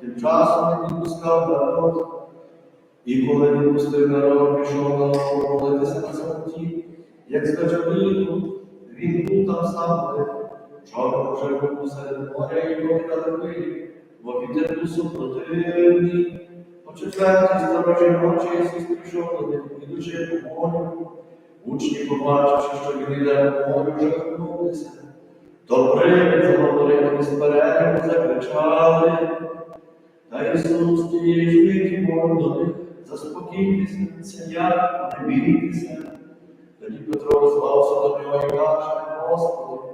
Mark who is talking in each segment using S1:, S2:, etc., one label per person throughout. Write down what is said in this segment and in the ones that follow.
S1: Тим часом він відпускав народ. І коли він пустив народ, пішов на гору молитися на самоті, як скачав він був там сам, чорно вже був серед моря і покидали хвилі, бо вітер був супротивний. О четвертій сторожі ночі Ісус пішов до них, ідучи по морю. Учні, побачивши, що він йде по морю. То привід заговорили із перерву, закричали. Та Ісус тієї ж миті мовив до них, заспокійтеся, це я, не бійтеся. Тоді Петро звався до нього і каже, Господи,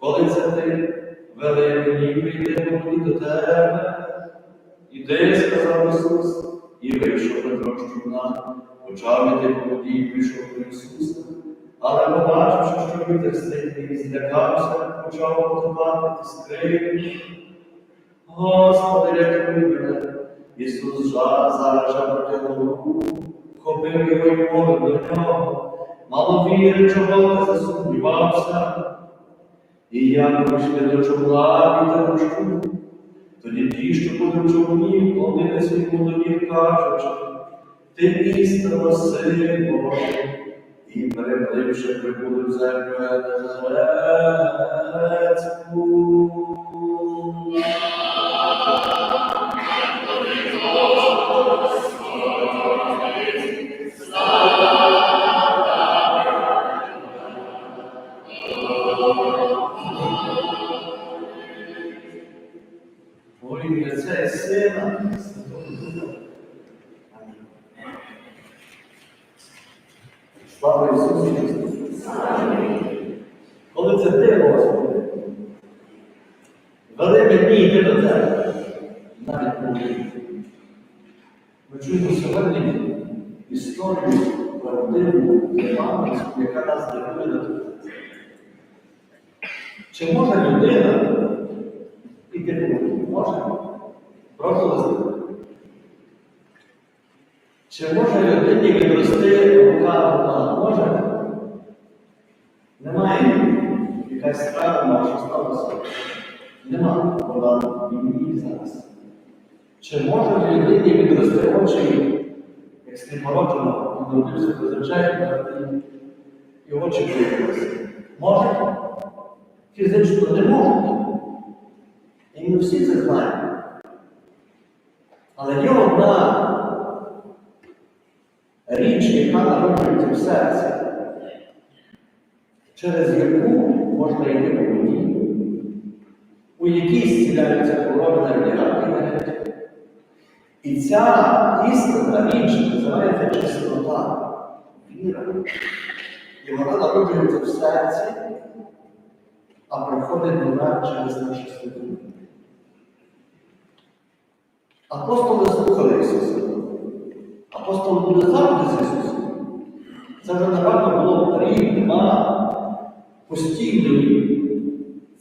S1: коли це ти вели мені прийти мені до тебе? Іди, сказав Ісус, і вийшов Петро з човна, почав іти по воді і пішов до Ісуса. Але побачивши, що вітер сильний, злякався, почав потопати і скрикнув. Господи, рятуй мене. Ісус зараз же протягнув руку, хопив його й мовив до нього. Мало віри, чого ти засумнівався. І як прийшли до човна вітер дощу, тоді ті, що були в човні, вклонились йому до ніг, кажучи, ти істинно син Божий, і перепливши прибули в землю Езерецьку. Слава Ісусу Христу! Коли це ти, Господи, вели мені йти до тебе, навіть молитві. Ми чуємо сьогодні історію правдиву Євангельську, яка нас дивує. Чи може людина іти по воді? Може? Просто. Чи може людині відрости рука вона? Може? Немає якась травма, що сталося? Нема вона мені зараз. Чи може людині відрости очі, як сліпороджено, і народився позичайно, і, і очі виявилися? Може? Фізично не можуть. І ми всі це знаємо. Але є одна річ, яка народжується в серці, через яку можна йти по воді, у якій зціляються хвороби на радіації. І ця істинна річ називається чистота, віра. І вона народжується в серці, а приходить до нас через нашу святу. Апостоли слухали Ісуса. Апостол буде завжди з Ісусом. Це вже, напевно, було рік, два постійної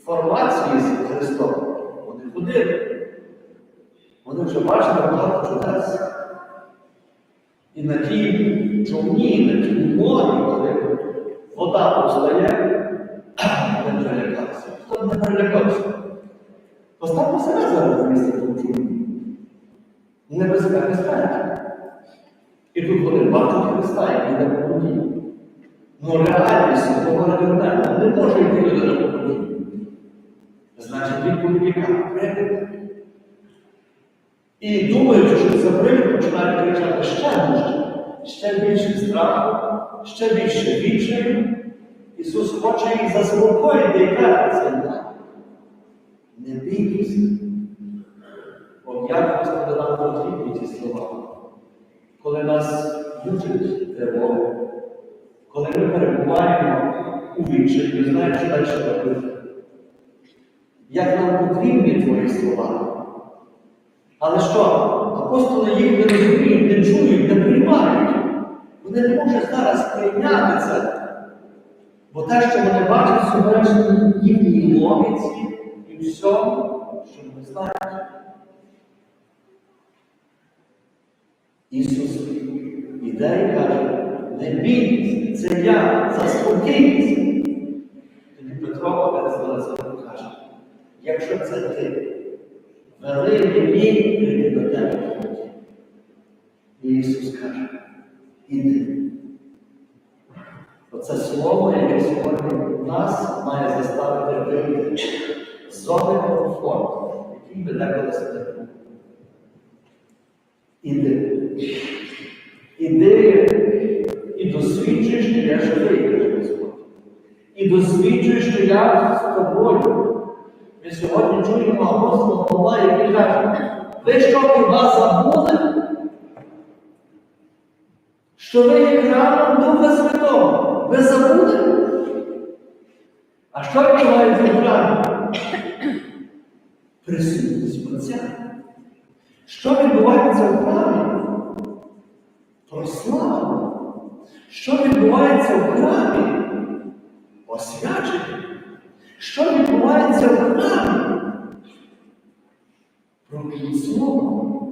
S1: формації з Христом. Вони ходили. Вони вже бачили багато чудес. І на тій човні, на тій морі, коли вода повстає, вони вже лякалися. Хто не перелякався? Поставте себе зараз місце тому човні. Небезпека смерті. І тут вони бачать Христа, як йде по воді. Ну реальність того радикальна не може йти по воді. Значить, відповідь яка? Привид. І думаючи, що це привид, починають кричати ще дужче, ще більше страху, ще більше відчаю. Ісус хоче їх заспокоїти і каже, це не. Не бійтеся. От як нам потрібні ці слова, коли нас мучить тривога, коли ми перебуваємо у відчаї, не знаємо, що далі робити. Як нам потрібні твої слова. Але що? Апостоли їх не розуміють, не чують, не приймають. Вони не можуть зараз прийняти це. Бо те, що вони бачать, суперечить їхній логіці і всьому, що вони знають. Ісус іде і каже, не бійтесь, це я, заспокійтеся. Тоді Петро перезвалися і каже, якщо це ти, великий мій прийти до тебе. І Ісус каже, іди. Оце слово, яке сьогодні нас має заставити вийти з зони комфорту, який ми деколи сидимо. Іди. Іди і досвідчуй, що Господь. І досвідчуй, що я з тобою. Ми сьогодні чуємо апостола Павла, який каже, ви що хіба забули? Що ви є храмом Духа Святого? Ви забули? А що відбувається в храмі? Присутність Отця. Що відбувається в храмі? Прослава. Що відбувається в храмі? Освячення. Що відбувається в храмі? Проклін слово.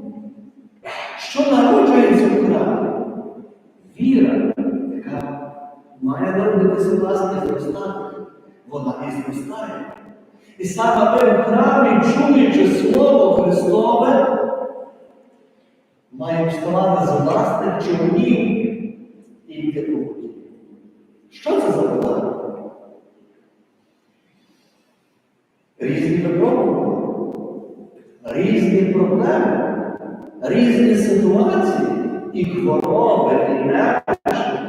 S1: Що народжується в храмі? Віра, яка має народитися власне зростати. Вона і зростає. І саме ви в храмі, чуючи Слово Христове, має вставати з власних човнів і йти. Що це за вода? Різні випробування, різні проблеми, різні ситуації і хвороби, і немощі.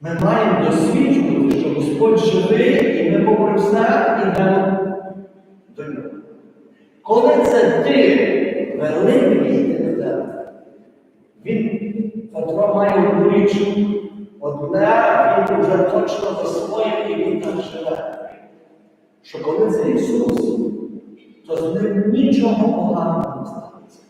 S1: Ми маємо досвідчувати, що Господь живий, і ми попри все йдемо до нього. Коли це ти великий він Петро має річ. Одне він вже точно засвоїв і він так живе. Що коли це Ісус, то з ним нічого поганого не станеться.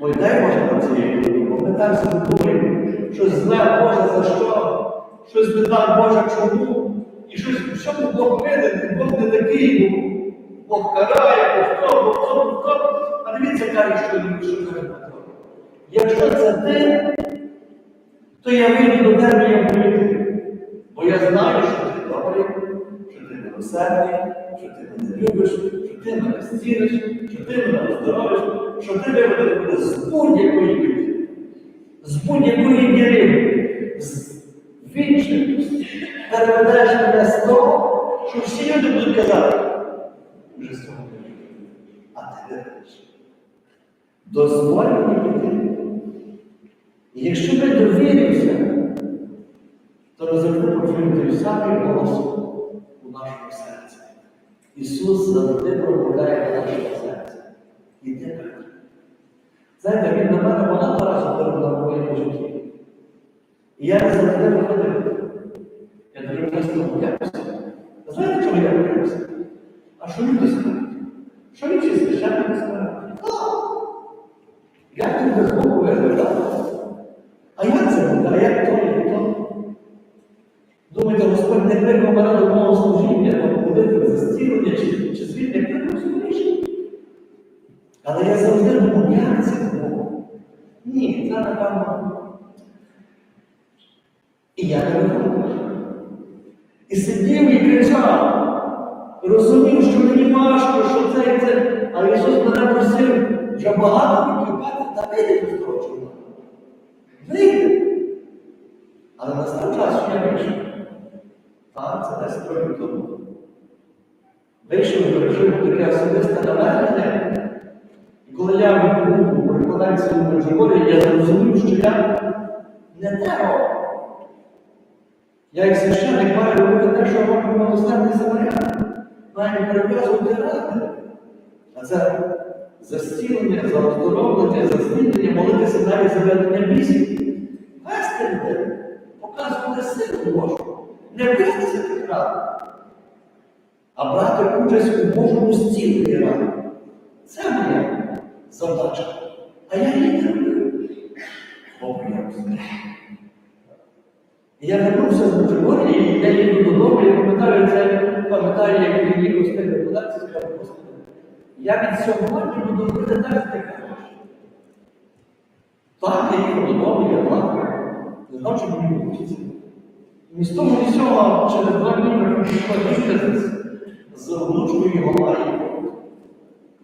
S1: Ой, дай Боже на цієї бо ми так собі думаємо, щось зле Боже за що, щось не так Боже чому, і щось, що ми Бог видати, Бог не такий, бо Бог карає, Бог то, Бог то, Бог то. А дивіться, каже, що він що каже Петро. Якщо це ти, то я вийду до тебе як прийти. Бо я знаю, що ти добрий, що ти милосердний, що ти мене любиш, що ти мене зціниш, що ти мене оздоровиш, що ти мене з будь-якої біди, з будь-якої віри, з вічності, переведеш мене з того, що всі люди будуть казати, вже з цього не. А ти вибереш. Дозволь мені піти. І якщо ми довірився, то розумієте, почуємо всякий голос у нашому серці. Ісус завжди промовляє до нашого серця. Іди так. Знаєте, він на мене багато разів перебував в моєму житті. І я завжди виходив. І я не виходив. І сидів і кричав. Розумів, що мені важко, що це і це. А Ісус мене просив вже багато років та вийди до того чоловіка. Вийди. Але настав час, що я вийшов. Так, це десь років тому. Вийшов і пережив таке особисте навернення. І коли я був у реколекції животі, я зрозумів, що я не те роблю. Я як священник маю робити те, що робить милосердний самарян. Маю перев'язувати ради. А це за зцілення, за оздоровлення, за звільнення, молитися навіть за ведення бісів. Вести людей, показувати силу Божу. Не боятися тих рад, а брати участь у Божому зціленні ради. Це моя задача. А я її не роблю. Бо
S2: Господи. І я вернувся з Буджегорії, і я їду додому, і пам'ятаю, це пам'ятаю, як він їхав з тими податці, сказав, Господи, я від сьогодні буду робити так, як ти кажеш. Так, я їхав додому, я плакав, не що мені вчиться. І ні з того, ні з цього, через два дні прийшла місяць з внучкою Марії.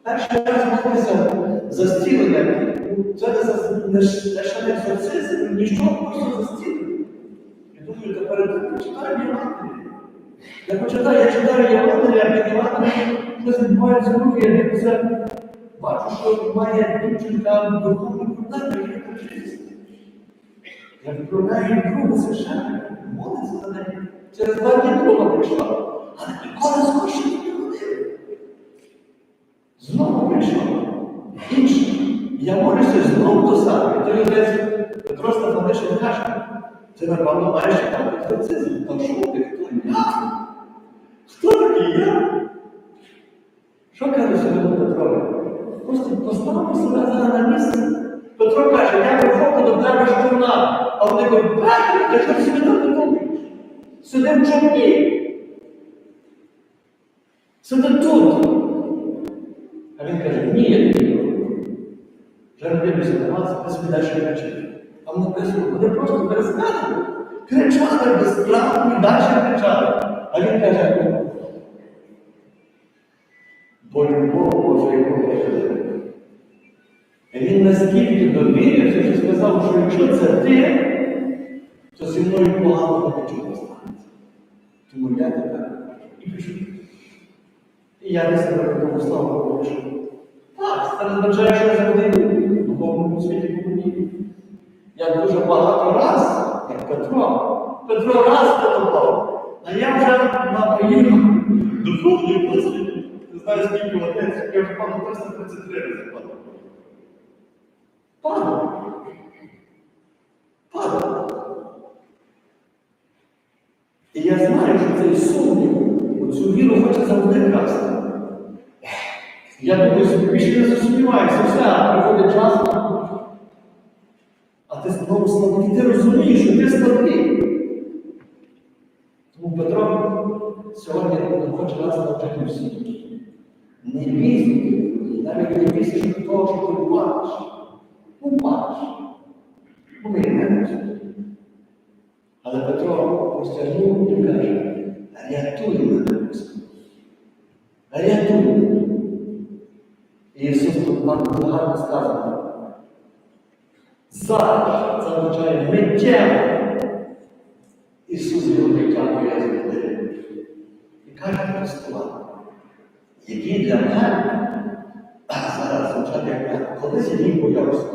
S2: Перший раз молитися за зцілення, ну, це не, не екзорцизм, нічого, просто за зцілення. Я думаю, тепер почитаю Євангеліє. Я почитаю, я читаю під Євангелієм щось відбувається руки, я дивлюся, бачу, що має дівчинка духовну проблему, і хочу Я відправляю другу священника, молиться за неї. Через два дні друга прийшла, але ніколи з кошти не ходив. Знову прийшов. Інший. Я молюся знову до саме. Ти десь Петро Стефанишин каже, ти напевно там екзорцизм. Там що ти? Хто я? Хто такий я? Що каже сьогодні Петро? Просто поставив себе зараз на місце. Петро каже, я виходжу до тебе штурма. А вони кажуть, ти що ти собі там не думаєш? Сиди в човні. Сиди тут. А він каже, ні, я не. Вже не дивлюся на вас, ви собі далі кричите. А вони вони просто перескакали. Кричали безправно і далі кричали. А він каже, бо любов Божа його. І він настільки довірився, що сказав, що якщо це ти, то зі мною погано нічого станеться. Тому я тебе і пишу. І я не себе такому славу хочу. Так, це не означає, що я завжди в духовному світі повинні. Я дуже багато раз, як Петро, Петро раз потопав, а я вже на моїм духовній досвіді, не знаю скільки отець, я вже падав 333 рази падав. Падав. Падав. І я знаю, що цей сумнів, цю віру хоче завжди красти. Я думаю, більше не засумніваюся, всі. Не бійся, навіть не бійся того, що ти плачеш. Ну, плачеш. Ну, ми не. Але Петро простягнув і каже, рятуй мене, Господи. Рятуй. І Ісус тут нам багато сказано. Зараз це означає миттєво. Ісус його витягує з води. І каже Христова, який для мене зараз звучати як колись я їм боявся.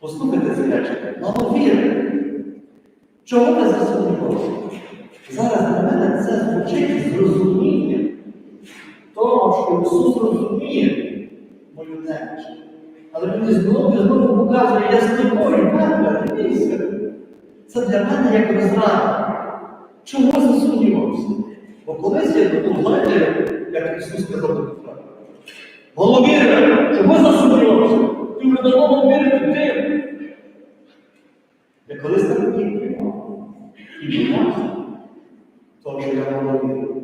S2: Послухайте речі, мало віри. Чого ти засумнівався? Зараз для мене це звучить з розумінням того, що Ісус розуміє мою неміч. Але він знову знову показує, я з тобою, не бійся. Це для мене як розрада. Чого? Бо колись я думав, знаєте, як Ісус сказав до Петра, Головіре, чого засумнівався? Ти вже давно вірити тим. Я колись так і приймав. І того, що я головірю.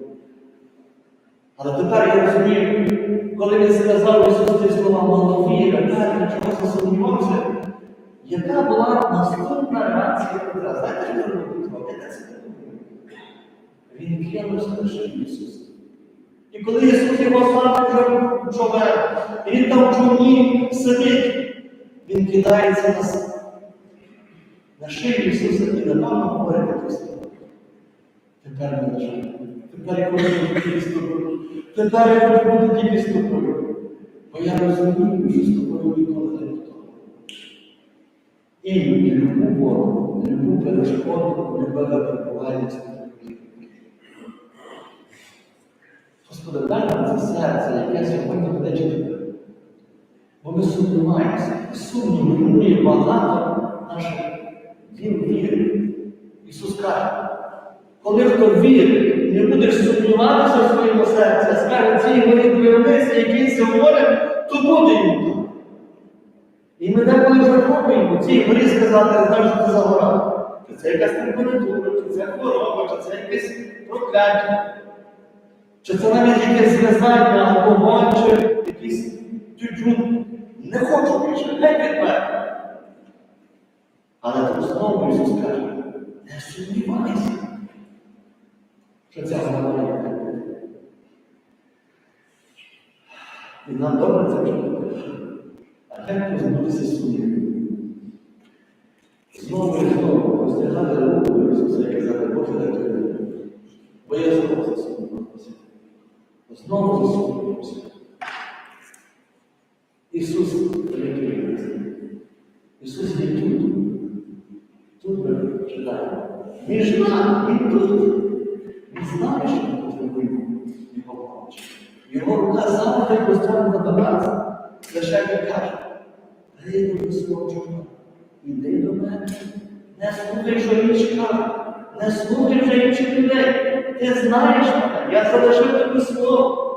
S2: Але тепер я розумію, коли він сказав Ісус ці слова маловіра, далі чого засумнівався, яка була наступна реакція Петра? Знаєте, що робив Петро? Я так себе думаю. Він кинувся на шию Ісуса. І коли Ісус його вже човен, і він там в човні сидить, він кидається на, на шию Ісуса і напевно говорить такі слова. Тепер не жаль. Тепер я хочу бути з тобою. Тепер я хочу тільки з тобою. Бо я розумію, що з тобою ніколи не готово. І любу ворогу, любу перешкоду, любе випробування з дай це серце, яке сьогодні буде читати. Бо ми сумніваємося. Сумнів руйнує багато наших вір віри. Ісус каже, коли хто вірить, не будеш сумніватися в своєму серці, а скаже цій горі повернися, який це говорить, то буде йому. І ми деколи запробуємо цій горі сказати, знаю, що це за гора. Чи це якась температура, чи це хвороба, чи це якесь прокляття. Чи це навіть якесь зв'язання, алкоголь, чи якийсь тютюн. Не хочу більше, геть від мене. Але тут знову Ісус каже, не сумнівайся, що ця гора. І нам добре це покаже. А як позбутися сумнівів? Знову і знову простягати руку Ісуса і казати, Боже, дай. Бо я знову засумнівався. Знову засумнівався. Ісус рятує. Ісус є тут. Тут ми читаємо. Між нами, Він тут. Він знає, що ми потребуємо Його помочі. Його рука завжди простягнута до нас. Він каже, гей до свого чоловіка, іди до мене. Не слухай, що інші кажуть. Не слухай вже інших людей. Ти знаєш я залишив тобі слово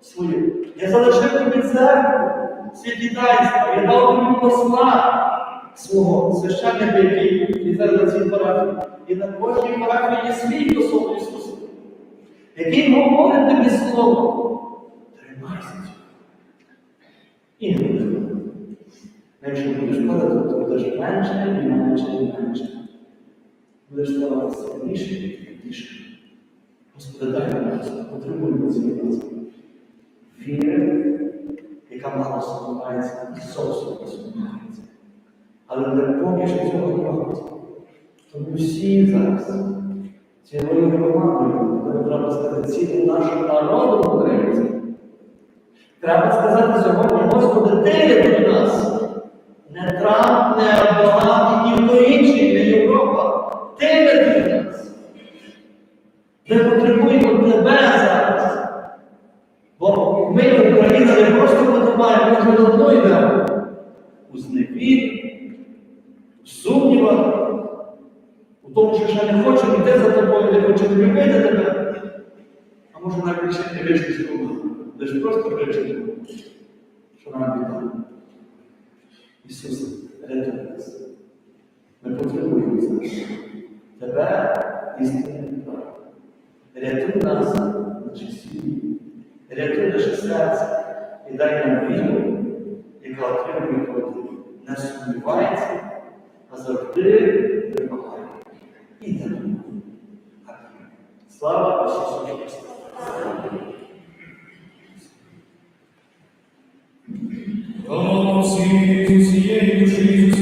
S2: своє. Я залишив тобі церкву, святі таїнства, я дав тобі посла свого священника, який зараз на цій парафії. І на кожній парафії є свій посол Ісуса, який говорить тобі слово. Тримайся. І не буде. Якщо будеш падати, то будеш менше і менше і менше. Будеш ставати сильніше і більше. Господи, нас, потребуємо цієї нас. Віри, яка мало сумнівається, і зовсім не сумнівається. Але не поміж цього багато. Тому всі зараз, цілою громадою, треба сказати, цілим нашим народом українцям, Треба сказати сьогодні, Господи, ти до нас. Не Трамп, не Ердоган, і ніхто інший, не Європа. Ти нас. Ми потребуємо тебе зараз. Бо ми, Україна, не просто потребуємо, ми йдемо. У зневірі, у сумнівах, у тому, що ще не хочемо йти за тобою, не хочемо любити тебе. А може навіть ще не вийшли з того. Лиш просто кричимо, що нам біда. Ісус, рятуй нас. Ми потребуємо зараз. Тебе істинний Бог. Рятуй нас, наші сім'ї, рятуй наше серце і дай нам віру, яка отримує плоди. Не сумнівається, а завжди вимагає. І не Амінь. Слава Ісусу Христу!
S3: О, всі, всі,